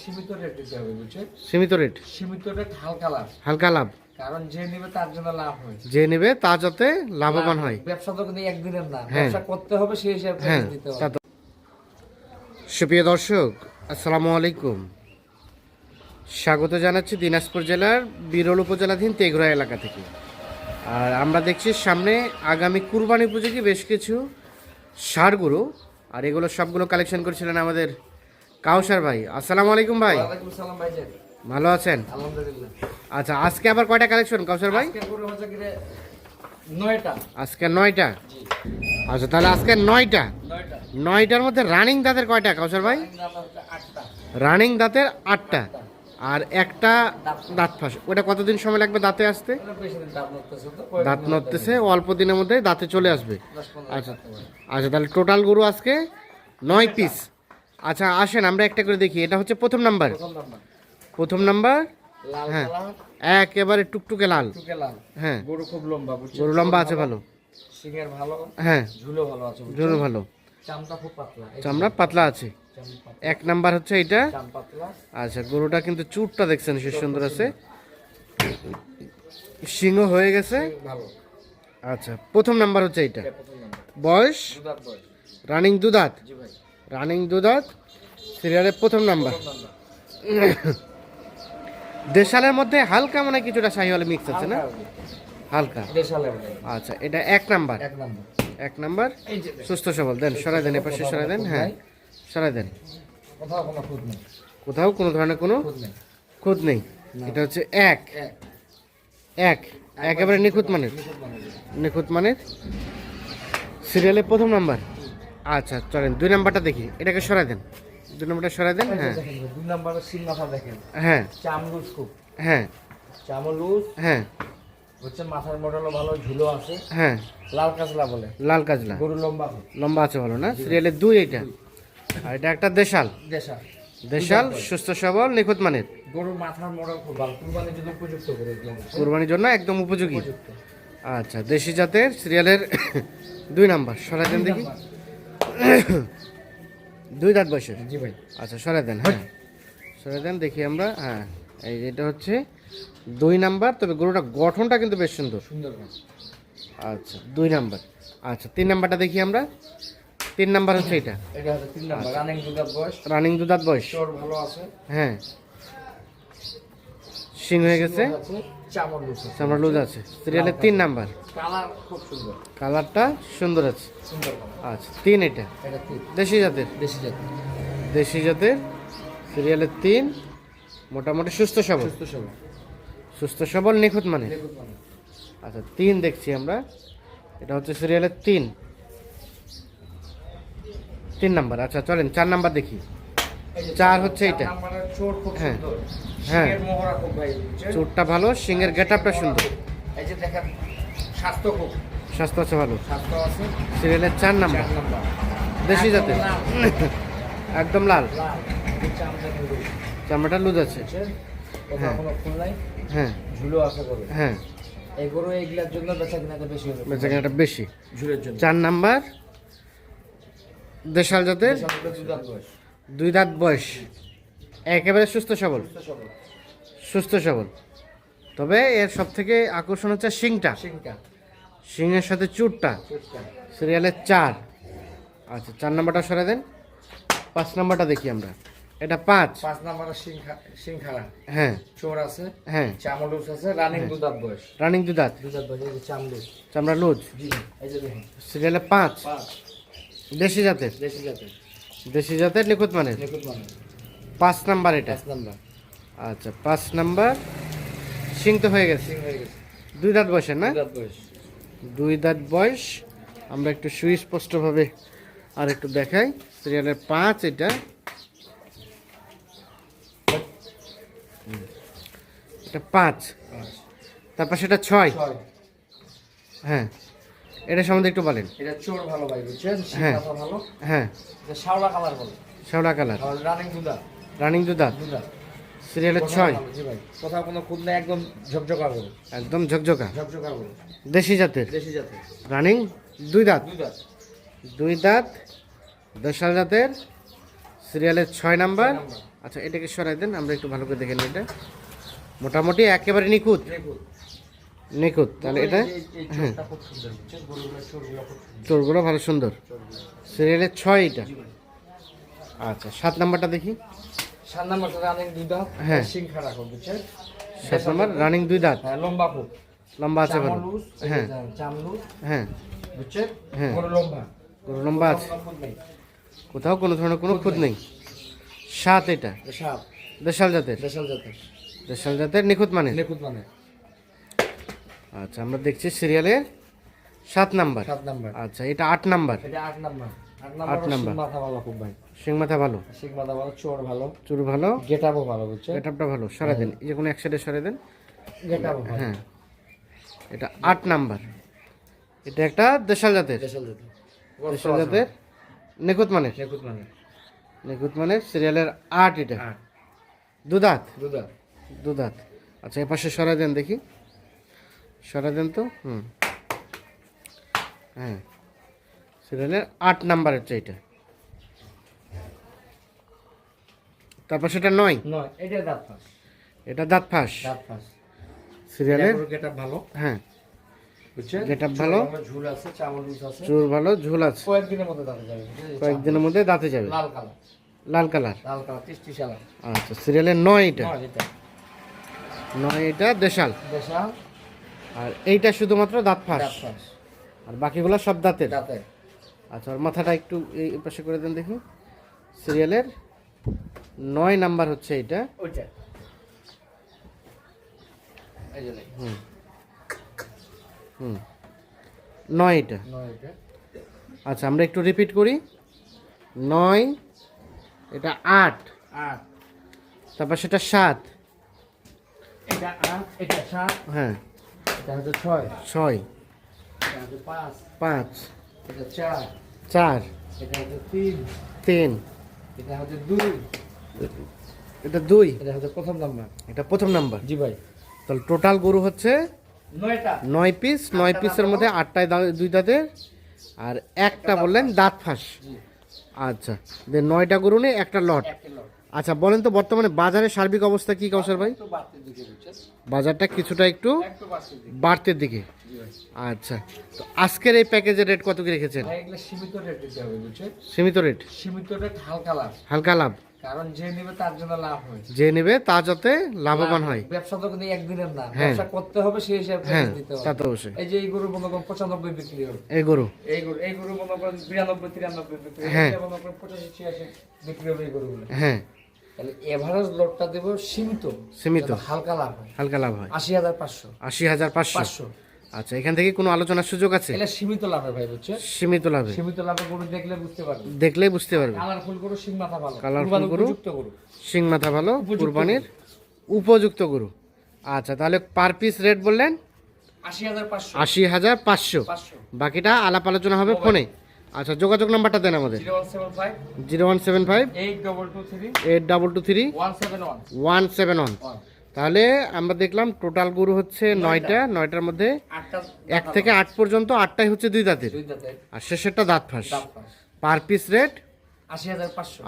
সীমিত রেট দিতে হবে বুঝছেন? সীমিত রেট সীমিত রেট হালকা লাভ। হালকা লাভ? কারণ যে নেবে তার জন্য লাভ হয়। যে নেবে যাতে লাভবান হয়। ব্যবসা তো কিন্তু একদিনের না হ্যাঁ। ব্যবসা করতে হবে সেই হিসাবে হ্যাঁ দিতে হবে। সুপ্রিয় দর্শক আসসালামু আলাইকুম। স্বাগত জানাচ্ছি দিনাজপুর জেলার বিরল উপজেলাধীন তেঘরা এলাকা থেকে। আর আমরা দেখছি সামনে আগামী কুরবানি উপযোগী বেশ কিছু সারগুলো আর এগুলো সবগুলো কালেকশন করেছিলেন আমাদের কাউসার ভাই আসসালামু আলাইকুম ভাই। ভালো আছেন? আচ্ছা আজকে আবার কয়টা কালেকশন কাউসার ভাই? আজকে নয়টা। আচ্ছা তাহলে আজকে নয়টা? নয়টা। নয়টার মধ্যে রানিং দাঁতের কয়টা কাউসার ভাই? রানিং দাঁতের আটটা। আর একটা দাঁত ফাঁস। ওটা কতদিন সময় লাগবে দাঁতে আসতে? দাঁত নড়তেছে অল্প দিনের মধ্যে দাঁতে চলে আসবে। আচ্ছা আচ্ছা তাহলে টোটাল গরু আজকে নয় পিস আচ্ছা আসেন আমরা একটা করে দেখি। এটা হচ্ছে প্রথম নাম্বার। প্রথম নাম্বার। হ্যাঁ। একেবারে টুকটুকে লাল। হ্যাঁ। গরু খুব লম্বা গরু লম্বা আছে ভালো। হ্যাঁ। ঝুলো ভালো আছে বুঝছেন? ভালো। চামটা খুব পাতলা। চামড়া পাতলা আছে। এক নাম্বার হচ্ছে এটা আচ্ছা গরুটা কিন্তু চুটটা দেখছেন সে সুন্দর আছে। সিংহ হয়ে গেছে। ভালো। আচ্ছা প্রথম নাম্বার হচ্ছে এটা বয়স? বয়স। রানিং দুদাত জি ভাই। রানিং দুদাত সিরিয়ালের প্রথম নাম্বার। দেশালের মধ্যে হালকা মানে কিছুটা শাহিওয়াল মিক্স আছে না? হালকা। আচ্ছা এটা এক নাম্বার। এক নাম্বার। সুস্থ সবল দেন সরাই দেন এপাশে সরাই দেন হ্যাঁ সরাই দেন। কোথাও কোনো খুদ নেই। কোথাও কোনো ধরনের কোনো খুদ নেই। এটা হচ্ছে এক। এক। এক। একেবারে নিখুঁত মানের। নিখুঁত মানে নিখুঁত মানের। সিরিয়ালের প্রথম নাম্বার। আচ্ছা চলেন দুই নাম্বারটা দেখি। এটাকে সরাই দেন। দুই নাম্বারটা সরাই দেন হ্যাঁ। দুই নাম্বারের সিল মাথা দেখেন। হ্যাঁ। চাম লুজ খুব হ্যাঁ। চাম লুজ হ্যাঁ। হচ্ছে মাথার মডেলও ভালো ঝুলো আছে। হ্যাঁ। লাল কাজলা বলে। লাল কাজলা। গরু লম্বা লম্বা আছে ভালো না? সিরিয়ালের দুই এটা। আর এটা একটা দেশাল। দেশাল। দেশাল সুস্থ সবল নিখুঁত মানের। গরুর মাথার মডেল খুব ভালো। কুরবানির জন্য উপযুক্ত করে দিলাম কোরবানির জন্য একদম উপযোগী। আচ্ছা দেশি জাতের সিরিয়ালের দুই নাম্বার। সরাই দেন দেখি। দুই দাঁত বয়সের? জি ভাই। আচ্ছা সরাই দেন হ্যাঁ। সরাই দেন দেখি আমরা হ্যাঁ এই এটা হচ্ছে দুই নাম্বার তবে গরুটা গঠনটা কিন্তু বেশ সুন্দর। সুন্দর আচ্ছা দুই নাম্বার। আচ্ছা তিন নাম্বারটা দেখি আমরা। তিন নাম্বার হচ্ছে এটা। এটা হচ্ছে তিন নাম্বার রানিং দুধার বয়স। রানিং দুধাত বয়স। ভালো আছে। হ্যাঁ। সিং হয়ে গেছে। চামড় লুজ আছে। সিরিয়ালের তিন নাম্বার। কালার খুব সুন্দর। কালারটা সুন্দর আছে। আচ্ছা তিন এটা? দেশি জাতের? দেশি দেশি জাতের। সিরিয়ালের তিন। মোটামুটি সুস্থ সবল। সুস্থ সবল। সুস্থ সবল নিখুঁত মানে? মানে। আচ্ছা তিন দেখছি আমরা। এটা হচ্ছে সিরিয়ালের তিন। তিন নাম্বার। আচ্ছা চলেন চার নাম্বার দেখি। চার হচ্ছে এটা। হ্যাঁ। হ্যাঁ। চোরটা ভালো সিংয়ের গেট আপটা সুন্দর। এই যে দেখেন স্বাস্থ্য খুব। স্বাস্থ্য আছে ভালো। স্বাস্থ্য আছে। সিরিয়ালের চার নাম্বার। দেশি জাতের। একদম লাল। চামড়াটা লুজ আছে। হ্যাঁ। হ্যাঁ। ঝুলো হ্যাঁ। জন্য বেচা কিনাটা বেশি হবে বেচাকেনাটা বেশি। ঝুলের জন্য। চার নাম্বার। দেশাল জাতের। দুই দাঁত বয়স। একেবারে সুস্থ সবল। সুস্থ সবল। তবে এর সব থেকে আকর্ষণ হচ্ছে শিংটা। শিংয়ের সাথে চুটটা চুটটা সিরিয়ালের চার। আচ্ছা চার নাম্বারটা সরে দেন। পাঁচ নাম্বারটা দেখি আমরা। এটা পাঁচ। পাঁচ নাম্বারের সিংখা সিংখারা হ্যাঁ। চোর আছে। হ্যাঁ। চামলুস আছে। রানিং দুধার বয়স। রানিং দু দাঁত। দুধার বয়স। চামলুস চামড়া লুজ। জি এই যে দেখুন। সিরিয়ালে পাঁচ। পাঁচ। দেশি জাতের। দেশি জাতের। দেশি জাতের নিখুঁত মানের? নিখুঁত মানে পাঁচ নাম্বার এটা? পাঁচ নাম্বার। আচ্ছা পাঁচ নাম্বার। সিং তো হয়ে গেছে। হয়ে গেছে। দুই দাঁত বয়সের না? বয়স। দুই দাঁত বয়স। আমরা একটু সুস্পষ্টভাবে আর একটু দেখাই। সিরিয়ালের পাঁচ এটা। এটা পাঁচ। তারপর সেটা ছয়। হ্যাঁ। এটা সম্বন্ধে একটু বলেন। এটা চোর ভালো ভাই বুঝছেন? হ্যাঁ। ভালো। হ্যাঁ। শাওলা কালার বলে। শ্যাওড়া কালার। রানিং দুধা। রানিং দু দাঁত দুধা সিরিয়ালের ছয়? কোথাও কোনো খুদ নেই একদম ঝকঝকা গরু একদম ঝকঝকা? ঝকঝকা গরু দেশি জাতের? দেশি জাতের। রানিং দুই দাঁত? দুধা দুই দাঁত? দেশাল জাতের? সিরিয়ালের ছয় নাম্বার? আচ্ছা এটাকে সরাই দেন আমরা একটু ভালো করে দেখে নিই এটা। মোটামুটি একেবারে নিখুঁত। নিখুঁত। তাহলে এটা? হ্যাঁ। চোরগুলো ভালো সুন্দর। সিরিয়ালের ছয় এটা? আচ্ছা সাত নাম্বারটা দেখি। সাত নাম্বারটা রানিং দুই দাঁত হ্যাঁ। বুঝছেন সাত নাম্বার রানিং দুই দাঁত। হ্যাঁ লম্বা খুব লম্বা আছে ভালো। হ্যাঁ। হ্যাঁ। বুঝছেন? হ্যাঁ। গরু লম্বা। গরু লম্বা আছে। কোথাও কোনো ধরনের কোনো খুঁত নেই। সাত এটা। সাপ দেশাল জাতের। দেশাল জাতের। দেশাল জাতের নিখুঁত মানে? নিখুঁত মানে। আচ্ছা আমরা দেখছি সিরিয়ালের সাত নাম্বার। সাত নাম্বার। আচ্ছা এটা আট নাম্বার। এটা আট নাম্বার। আট। মাথা ভালো খুব ভাই। সিং মাথা ভালো? শিখ মাথা ভালো চোর ভালো। চুর ভালো? সরা দেন যে কোনো এক সাইডে সরে দেন হ্যাঁ। এটা আট নাম্বার। এটা একটা দেশাল জাতের। দেশাল জাতের। দেশাল জাতের মানের। মানে নিখুঁত মানের সিরিয়ালের আট এটা। দুদাত। দুদাত। আচ্ছা এ পাশে সরা দেন দেখি। সরা দেন তো। হুম। হ্যাঁ। সিরিয়ালের আট নাম্বার হচ্ছে এটা। তারপর সেটা নয়? নয় এটা দাঁত ফাঁস। এটা দাঁত ফাঁস? দাঁত ফাঁস। সিরিয়ালের গেটাপ ভালো। হ্যাঁ। বুঝছেন? Getup ভালো। চোর ঝুল আছে আছে। ভালো ঝুল আছে। কয়েকদিনের মধ্যে দাঁতে যাবে? কয়েকদিনের মধ্যে দাঁতে যাবে। লাল কালার। লাল কালার। লাল কালার টিস্টি শালা আচ্ছা সিরিয়ালের নয় এটা। নয় এটা। নয় এটা দেশাল। দেশাল। আর এইটা শুধুমাত্র দাঁত ফাঁস? আর বাকিগুলো সব দাঁতের? দাঁতে আচ্ছা ওর মাথাটা একটু এই পাশে করে দেন দেখুন। সিরিয়ালের নয় নাম্বার হচ্ছে এটা ওইটা। এই যে দেখুন। হুম। হুম। নয় এটা নয় এটা আচ্ছা আমরা একটু রিপিট করি। নয় এটা আট। আট। তারপর সেটা সাত। এটা আট এটা সাত। হ্যাঁ। ছয় ছয় পাঁচ পাঁচ এটা চার চার এটা হচ্ছে তিন তিন এটা হচ্ছে দুই এটা দুই এটা হচ্ছে প্রথম নাম্বার এটা প্রথম নাম্বার জি ভাই। তাহলে টোটাল গরু হচ্ছে নয়টা। নয় পিস নয় পিসের মধ্যে আটটায় দুই দাঁতের। আর একটা বললেন দাঁত ফাঁস। আচ্ছা। নয়টা গরু নেই একটা লট। আচ্ছা বলেন তো বর্তমানে বাজারের সার্বিক অবস্থা কি কাউসার ভাই? বাজারটা কিছুটা একটু বাড়তির দিকে। আচ্ছা তো আজকের এই প্যাকেজের রেট কত কি রেখেছেন? সীমিত রেট দিতে হবে সীমিত রেট? সীমিত রেট হালকা লাভ। হালকা লাভ। কারণ যে নেবে তার জন্য লাভ হয়। যে নেবে তা যাতে লাভবান হয়। ব্যবসা তো কিন্তু একদিনের না হ্যাঁ। ব্যবসা করতে হবে সেই হিসাবে হ্যাঁ দিতে তা হবে। তো অবশ্যই। এই যে এই গরু মনে করেন পঁচানব্বই বিক্রি হবে। এই গরু। এই গরু এই গরু মনে করেন বিরানব্বই তিরানব্বই বিক্রি হবে। হ্যাঁ। এটা মনে করেন পঁচাশি ছিয়াশি বিক্রি হবে এই গরুগুলো। হ্যাঁ। তাহলে এভারেজ লটটা দেব সীমিত সীমিত। হালকা লাভ হয়। হালকা লাভ হয়। আশি হাজার পাঁচশো। আশি হাজার পাঁচশো। আচ্ছা এখান থেকে কোনো আলোচনার সুযোগ আছে? এটা সীমিত লাভে ভাই বুঝছে? সীমিত লাভে সীমিত লাভে গরু দেখলে বুঝতে পারবে। দেখলেই বুঝতে পারবে। কালারফুল গরু সিং মাথা ভালো। কুরবানির গরু। উপযুক্ত গরু। শিং মাথা ভালো কুরবানির উপযুক্ত গরু। আচ্ছা তাহলে পার পিস রেট বললেন? আশি হাজার পাঁচশো। বাকিটা আলাপ আলোচনা হবে। ফোনে। আচ্ছা যোগাযোগ নাম্বারটা দেন আমাদের। Zero one seven five. Eight double two three. One seven one. তাহলে আমরা দেখলাম টোটাল গরু হচ্ছে নয়টা। নয়টার মধ্যে এক থেকে আট পর্যন্ত আটটাই হচ্ছে দুই দাঁতের। আর শেষেরটা দাঁত ফাঁস। পার পিস রেট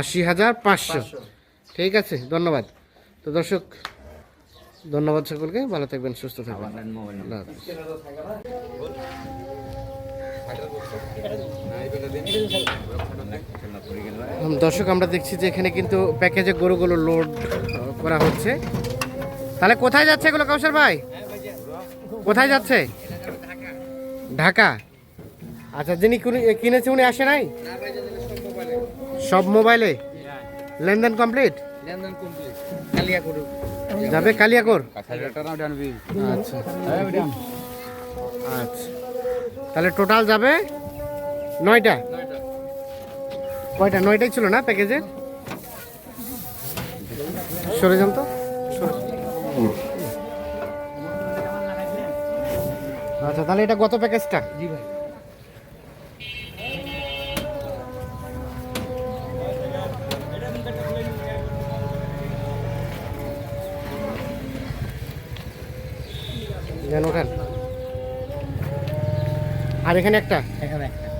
আশি হাজার পাঁচশো। ঠিক আছে ধন্যবাদ। তো দর্শক ধন্যবাদ সকলকে। ভালো থাকবেন সুস্থ থাকবেন। দর্শক আমরা দেখছি যে এখানে কিন্তু প্যাকেজে গরুগুলো লোড করা হচ্ছে। তাহলে কোথায় যাচ্ছে এগুলো কাউসার ভাই? কোথায় যাচ্ছে? ঢাকা। আচ্ছা যিনি কিনে- কিনেছে উনি আসে নাই? সব মোবাইলে? লেনদেন কমপ্লিট লেনদেন কমপ্লিট যাবে কালিয়াকোর আচ্ছা। আচ্ছা। তাহলে টোটাল যাবে নয়টা। কয়টা? নয়টাই ছিল না প্যাকেজে? সরে যান তো। আচ্ছা তাহলে এটা গত প্যাকেজটা? জি ভাই। ওঠেন। আর এখানে একটা? এখানে একটা।